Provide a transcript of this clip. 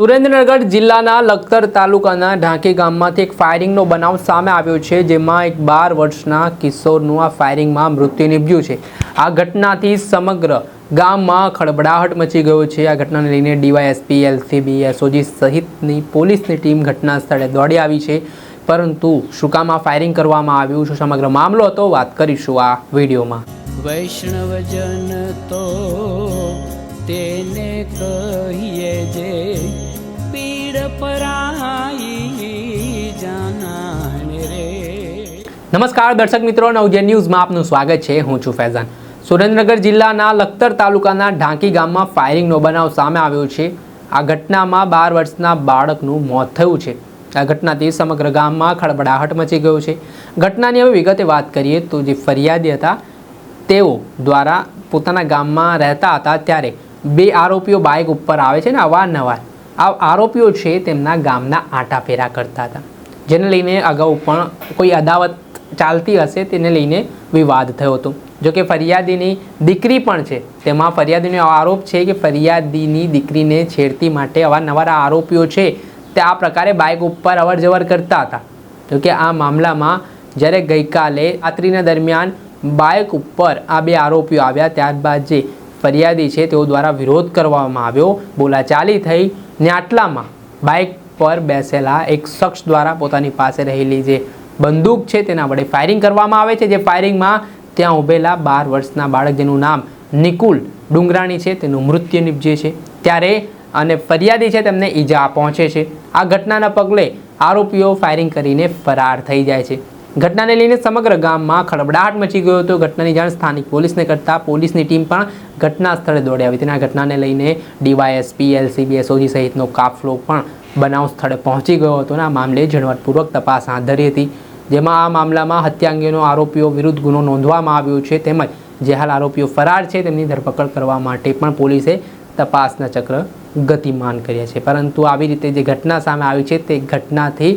સુરેન્દ્રનગર જિલ્લાના લખતર તાલુકાના ઢાંકી ગામમાંથી એક ફાયરિંગનો બનાવ સામે આવ્યો છે, જેમાં એક બાર વર્ષના કિશોરનું આ ફાયરિંગમાં મૃત્યુ નિપજ્યું છે. આ ઘટનાથી સમગ્ર ગામમાં ખળબડાહટ મચી ગયો છે. આ ઘટનાને લઈને ડીવાયએસપી, એલસીબી, એસઓજી સહિતની પોલીસની ટીમ ઘટના સ્થળે દોડી આવી છે. પરંતુ શું કામ આ ફાયરિંગ કરવામાં આવ્યું? શું સમગ્ર મામલો હતો? વાત કરીશું આ વિડીયોમાં. વૈષ્ણવજન તો તેને કહીએ જે નમસ્કાર દર્શક મિત્રો, નવજે ન્યૂઝમાં આપનું સ્વાગત છે. હું છું ફૈઝાન. સુરેન્દ્રનગર જિલ્લાના લખતર તાલુકાના ઢાંકી ગામમાં ફાયરિંગનો બનાવ સામે આવ્યો છે. આ ઘટનામાં બાર વર્ષના બાળકનું મોત થયું છે. આ ઘટનાથી સમગ્ર ગામમાં ખળબડાહટ મચી ગયો છે. ઘટનાની હવે વિગતે વાત કરીએ તો જે ફરિયાદી હતા, તેઓ દ્વારા પોતાના ગામમાં રહેતા હતા ત્યારે બે આરોપીઓ બાઇક ઉપર આવે છે ને અવારનવાર. આ આરોપીઓ છે તેમના ગામના આટા ફેરા કરતા હતા, જેને લઈને અગાઉ પણ કોઈ અદાવત ચાલતી હશે તેને લઈને વિવાદ થયો હતો. જોકે ફરિયાદીની દીકરી પણ છે, તેમાં ફરિયાદીનો આરોપ છે કે ફરિયાદીની દીકરીને છેડતી માટે અવારનવાર આરોપીઓ છે તે આ પ્રકારે બાઇક ઉપર અવર જવર કરતા હતા. જોકે આ મામલામાં જ્યારે ગઈકાલે રાત્રિના દરમિયાન બાઇક ઉપર આ બે આરોપીઓ આવ્યા, ત્યારબાદ જે ફરિયાદી છે તેઓ દ્વારા વિરોધ કરવામાં આવ્યો, બોલાચાલી થઈ ને આટલામાં બાઇક પર બેસેલા એક શખ્સ દ્વારા પોતાની પાસે રહેલી જે બંદૂક છે તેના વડે ફાયરિંગ કરવામાં આવે છે. જે ફાયરિંગમાં ત્યાં ઊભેલા બાર વર્ષના બાળક જેનું નામ નિકુલ ડુંગરાણી છે. તેનું મૃત્યુ નિપજે છે. ત્યારે અને ફરિયાદી છે તેમને ઈજા પહોંચે છે. આ ઘટનાના પગલે આરોપીઓ ફાયરિંગ કરીને ફરાર થઈ જાય છે. ઘટનાને લઈને સમગ્ર ગામમાં ખળબડાટ મચી ગયો હતો. ઘટનાની જાણ સ્થાનિક પોલીસને કરતા પોલીસની ટીમ પણ ઘટના સ્થળે દોડી આવી. આ ઘટનાને લઈને ડીવાયએસપી, એલસીબી, એસઓજી સહિતનો કાફલો પણ બનાવ સ્થળે પહોંચી ગયો હતો અને આ મામલે ઝીણવટપૂર્વક તપાસ હાથ ધરી હતી. જેમાં આ મામલામાં હત્યા અંગેનો આરોપીઓ વિરુદ્ધ ગુનો નોંધવામાં આવ્યો છે તેમજ જે હાલ આરોપીઓ ફરાર છે તેમની ધરપકડ કરવા માટે પણ પોલીસે તપાસના ચક્ર ગતિમાન કર્યા છે. પરંતુ આવી રીતે જે ઘટના સામે આવી છે તે ઘટનાથી